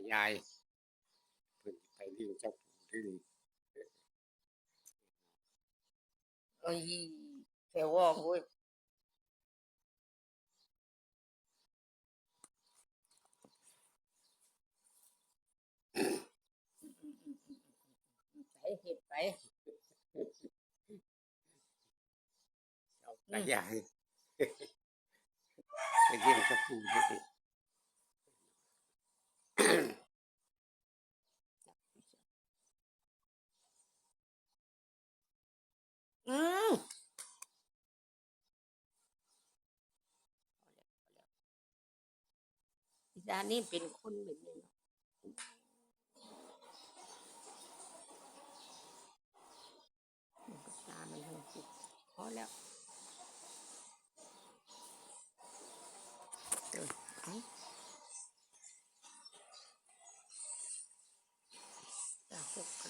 ตายายเพิ่นไปเลี้ยงเจ้าปู่ที่นี่เอ้ยแถวว่องเว้ยไปเห็ดไปเจ้าตายายไปเลี้ยงเจ้าปู่ที่นี่ อืม อีสานี่เป็นคนแบบนี้เนกันก็ตามันทั้งสิพอแล้วเออเอาตาหกกัน